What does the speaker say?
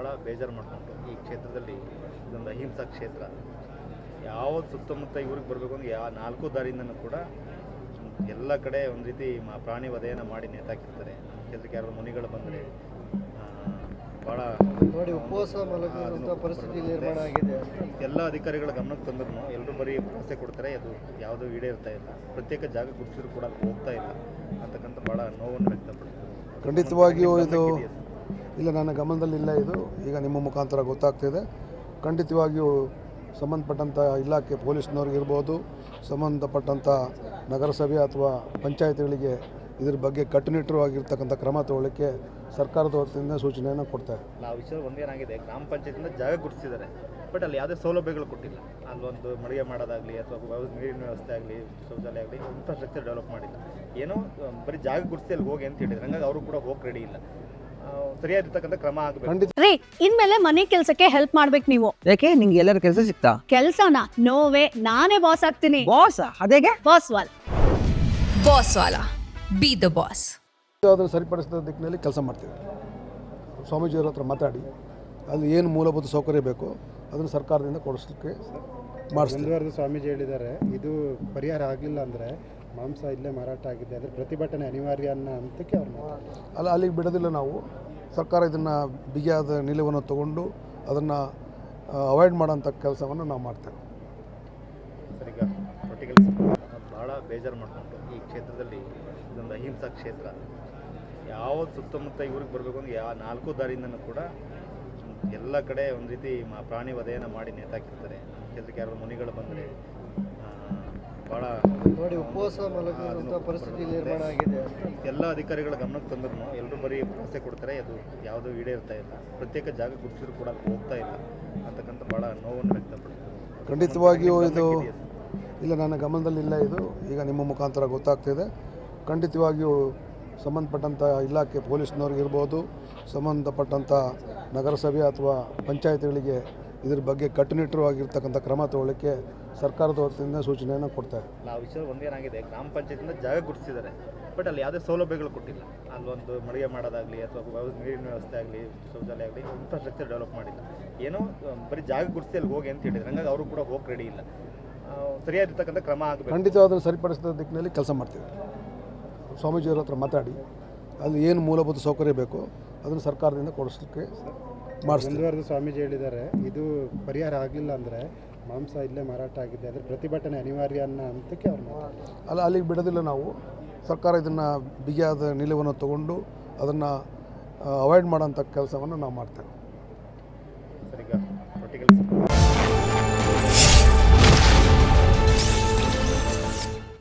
ಭಾಳ ಬೇಜಾರು ಮಾಡಿಕೊಂಡು ಈ ಕ್ಷೇತ್ರದಲ್ಲಿ ಇದೊಂದು ಅಹಿಂಸಾ ಕ್ಷೇತ್ರ. ಯಾವ ಸುತ್ತಮುತ್ತ ಇವ್ರಿಗೆ ಬರಬೇಕು ಅಂದ್ರೆ ಯಾವ ನಾಲ್ಕು ದಾರಿಯಿಂದನೂ ಕೂಡ ಎಲ್ಲ ಕಡೆ ಒಂದು ರೀತಿ ಮಾ ಪ್ರಾಣಿ ವಧೆಯನ್ನು ಮಾಡಿ ನೇತಾಕಿರ್ತಾರೆ. ಕ್ಷೇತ್ರಕ್ಕೆ ಯಾರು ಮುನಿಗಳು ಬಂದರೆ ಭಾಳ ನೋಡಿ ಉಪವಾಸ ಪರಿಸ್ಥಿತಿ ನಿರ್ಮಾಣ ಆಗಿದೆ ಅಂತ. ಎಲ್ಲ ಅಧಿಕಾರಿಗಳ ಗಮನಕ್ಕೆ ತಂದ್ರು ಎಲ್ಲರೂ ಬರೀ ಭರವಸೆ ಕೊಡ್ತಾರೆ ಅದು ಯಾವುದೂ ಈಡೇರ್ತಾ ಇಲ್ಲ. ಪ್ರತ್ಯೇಕ ಜಾಗ ಗುರುತಿಸಿದ್ರು ಕೂಡ ಹೋಗ್ತಾ ಇಲ್ಲ ಅಂತಕ್ಕಂಥ ಭಾಳ ನೋವನ್ನು ವ್ಯಕ್ತಪಡಿಸ್ತಾರೆ. ಖಂಡಿತವಾಗಿಯೂ ಇದು ಇಲ್ಲ, ನನ್ನ ಗಮನದಲ್ಲಿಲ್ಲ ಇದು. ಈಗ ನಿಮ್ಮ ಮುಖಾಂತರ ಗೊತ್ತಾಗ್ತಿದೆ. ಖಂಡಿತವಾಗಿಯೂ ಸಂಬಂಧಪಟ್ಟಂಥ ಇಲಾಖೆ ಪೊಲೀಸ್ನವ್ರಿಗೆ ಇರ್ಬೋದು ಸಂಬಂಧಪಟ್ಟಂಥ ನಗರಸಭೆ ಅಥವಾ ಪಂಚಾಯತ್ಗಳಿಗೆ ಇದ್ರ ಬಗ್ಗೆ ಕಟ್ಟುನಿಟ್ಟರವಾಗಿರ್ತಕ್ಕಂಥ ಕ್ರಮ ತಗೊಳ್ಳಿಕ್ಕೆ ಸರ್ಕಾರದ ವತಿಯಿಂದ ಸೂಚನೆಯನ್ನು ಕೊಡ್ತಾರೆ ನಾವು ವಿಷಯ ಒಂದೇನಾಗಿದೆ ಗ್ರಾಮ ಪಂಚಾಯತಿಂದ ಜಾಗ ಗುರುತಿಸಿದ್ದಾರೆ ಬಟ್ ಅಲ್ಲಿ ಯಾವುದೇ ಸೌಲಭ್ಯಗಳು ಕೊಟ್ಟಿಲ್ಲ. ಅಲ್ಲೊಂದು ಮಳಿಗೆ ಮಾಡೋದಾಗಲಿ ಅಥವಾ ನೀರಿನ ವ್ಯವಸ್ಥೆ ಆಗಲಿ, ಶೌಚಾಲಯ ಆಗಲಿ ಇನ್ಫ್ರಾಸ್ಟ್ರಕ್ಚರ್ ಡೆವಲಪ್ ಮಾಡಿಲ್ಲ. ಏನೋ, ಬರೀ ಜಾಗ ಗುರುತಿಸಿ ಅಲ್ಲಿ ಹೋಗಿ ಅಂತ ಹೇಳಿದ್ರು. ಹಂಗಾಗಿ ಅವರು ಕೂಡ ಹೋಗಿ ರೆಡಿ ಇಲ್ಲ. ಸರಿಯಾಗಿರ್ತಕ್ಕಂಥ ಕ್ರಮ ಆಗಬೇಕು. ರೀ ಇನ್ಮೇಲೆ ಮನೆ ಕೆಲಸಕ್ಕೆ ಹೆಲ್ಪ್ ಮಾಡ್ಬೇಕು ನೀವು. ಯಾಕೆ? ನಿಂಗೆ ಎಲ್ಲರ ಕೆಲಸ ಸಿಗ್ತಾ ಕೆಲ್ಸನ? ನೋವೇ ನಾನೇ ಬಾಸ್ ಆಗ್ತೀನಿ. Boss ಅದೇಗೆ? Boss wall. Boss Vala. Be the boss ಅದನ್ನು ಸರಿಪಡಿಸಿದ ದಿಕ್ಕಿನಲ್ಲಿ ಕೆಲಸ ಮಾಡ್ತೀವಿ. ಸ್ವಾಮೀಜಿಯವ್ರ ಹತ್ರ ಮಾತಾಡಿ ಅಲ್ಲಿ ಏನು ಮೂಲಭೂತ ಸೌಕರ್ಯ ಬೇಕೋ ಅದನ್ನು ಸರ್ಕಾರದಿಂದ ಕೊಡಿಸ್ಲಿಕ್ಕೆ ಮಾಡಿಸ್ತೀವಿ ಸ್ವಾಮೀಜಿ ಹೇಳಿದ್ದಾರೆ. ಇದು ಪರಿಹಾರ ಆಗಲಿಲ್ಲ ಅಂದರೆ ಮಾಂಸ ಇಲ್ಲೇ ಮಾರಾಟ ಆಗಿದೆ. ಅದ್ರ ಪ್ರತಿಭಟನೆ ಅನಿವಾರ್ಯ ಅನ್ನೋ ಹಂತಕ್ಕೆ ಅವ್ರು ಅಲ್ಲ ಅಲ್ಲಿಗೆ ಬಿಡೋದಿಲ್ಲ ನಾವು. ಸರ್ಕಾರ ಇದನ್ನು ಬಿಗಿಯಾದ ನಿಲುವನ್ನು ತಗೊಂಡು ಅದನ್ನು ಅವಾಯ್ಡ್ ಮಾಡೋಂಥ ಕೆಲಸವನ್ನು ನಾವು ಮಾಡ್ತೇವೆ. ಸರ್ ಈಗ ಪರ್ಟಿಕಲ್ ಭಾಳ ಬೇಜಾರು ಮಾಡಿಕೊಂಡು ಈ ಕ್ಷೇತ್ರದಲ್ಲಿ ಇದೊಂದು ಅಹಿಂಸಾ ಕ್ಷೇತ್ರ. ಯಾವ ಸುತ್ತಮುತ್ತ ಇವ್ರಿಗೆ ಬರಬೇಕು ಅಂದ್ರೆ ಯಾವ ನಾಲ್ಕು ದಾರಿಯಿಂದನೂ ಕೂಡ ಎಲ್ಲ ಕಡೆ ಒಂದು ರೀತಿ ಮ- ಪ್ರಾಣಿ ವಧೆಯನ್ನು ಮಾಡಿ ನೇತಾಕಿರ್ತಾರೆ. ಕೆಲಸಕ್ಕೆ ಯಾರು ಮುನಿಗಳು ಬಂದರೆ ಭಾಳ ನೋಡಿ ಉಪವಾಸ ಪರಿಸ್ಥಿತಿ ನಿರ್ಮಾಣ ಆಗಿದೆ ಅಂತ. ಎಲ್ಲ ಅಧಿಕಾರಿಗಳ ಗಮನಕ್ಕೆ ತಂದ್ರು ಎಲ್ಲರೂ ಬರೀ ಭರವಸೆ ಕೊಡ್ತಾರೆ ಅದು ಯಾವುದೂ ಈಡೇರ್ತಾ ಇಲ್ಲ. ಪ್ರತ್ಯೇಕ ಜಾಗ ಗುರುತಿಸಿದ್ರು ಕೂಡ ಹೋಗ್ತಾ ಇಲ್ಲ ಅಂತಕ್ಕಂಥ ಭಾಳ ನೋವನ್ನು ವ್ಯಕ್ತಪಡಿಸ್ತಾರೆ. ಖಂಡಿತವಾಗಿಯೂ ಇದು. ಇಲ್ಲ ನನ್ನ ಗಮನದಲ್ಲಿಲ್ಲ ಇದು. ಈಗ ನಿಮ್ಮ ಮುಖಾಂತರ ಗೊತ್ತಾಗ್ತಿದೆ. ಖಂಡಿತವಾಗಿಯೂ ಸಂಬಂಧಪಟ್ಟಂಥ ಇಲಾಖೆ ಪೊಲೀಸ್ನವ್ರಿಗಿರ್ಬೋದು ಸಂಬಂಧಪಟ್ಟಂಥ ನಗರಸಭೆ ಅಥವಾ ಪಂಚಾಯತ್ಗಳಿಗೆ ಇದ್ರ ಬಗ್ಗೆ ಕಟ್ಟುನಿಟ್ಟರವಾಗಿರ್ತಕ್ಕಂಥ ಕ್ರಮ ತಗೊಳ್ಳಿಕ್ಕೆ ಸರ್ಕಾರದ ವತಿಯಿಂದ ಸೂಚನೆಯನ್ನು ಕೊಡ್ತಾರೆ. ನಾವು ವಿಷಯ ಒಂದೇನಾಗಿದೆ ಗ್ರಾಮ ಪಂಚಾಯತಿಂದ ಜಾಗ ಗುರುತಿಸಿದ್ದಾರೆ ಬಟ್ ಅಲ್ಲಿ ಯಾವುದೇ ಸೌಲಭ್ಯಗಳು ಕೊಟ್ಟಿಲ್ಲ. ಅಲ್ಲೊಂದು ಮಳಿಗೆ ಮಾಡೋದಾಗಲಿ ಅಥವಾ ನೀರಿನ ವ್ಯವಸ್ಥೆ ಆಗಲಿ ಶೌಚಾಲಯ ಆಗಲಿ ಇನ್ಫ್ರಾಸ್ಟ್ರಕ್ಚರ್ ಡೆವಲಪ್ ಮಾಡಿಲ್ಲ. ಏನೋ ಬರೀ ಜಾಗ ಗುರುತಿಸಿ ಅಲ್ಲಿ ಹೋಗಿ ಅಂತ ಹೇಳಿದ್ರು. ಹಂಗಾಗಿ ಅವರು ಕೂಡ ಹೋಗಿ ರೆಡಿ ಇಲ್ಲ. ಆ, ಸರಿಯಾಗಿರ್ತಕ್ಕಂಥ ಕ್ರಮ ಆಗಬೇಕು. ಖಂಡಿತ ಅದನ್ನು ಸರಿಪಡಿಸಿದ ದಿಕ್ಕಿನಲ್ಲಿ ಕೆಲಸ ಮಾಡ್ತೀವಿ ಸ್ವಾಮೀಜಿಯವ್ರ ಹತ್ರ ಮಾತಾಡಿ ಅಲ್ಲಿ ಏನು ಮೂಲಭೂತ ಸೌಕರ್ಯ ಬೇಕು ಅದನ್ನು ಸರ್ಕಾರದಿಂದ ಕೊಡಿಸ್ಲಿಕ್ಕೆ ಮಾಡಿಸ್ತಾರೆ ಸ್ವಾಮೀಜಿ ಹೇಳಿದ್ದಾರೆ ಇದು ಪರಿಹಾರ ಆಗಲಿಲ್ಲ ಅಂದರೆ ಮಾಂಸ ಇಲ್ಲೇ ಮಾರಾಟ ಆಗಿದೆ ಅಂದರೆ ಪ್ರತಿಭಟನೆ ಅನಿವಾರ್ಯ ಅನ್ನೋ ಹಂತಕ್ಕೆ ಅವ್ರು ಅಲ್ಲ ಅಲ್ಲಿಗೆ ಬಿಡೋದಿಲ್ಲ ನಾವು. ಸರ್ಕಾರ ಇದನ್ನು ಬಿಗಿಯಾದ ನಿಲುವನ್ನು ತಗೊಂಡು ಅದನ್ನು ಅವಾಯ್ಡ್ ಮಾಡೋಂಥ ಕೆಲಸವನ್ನು ನಾವು ಮಾಡ್ತೇವೆ.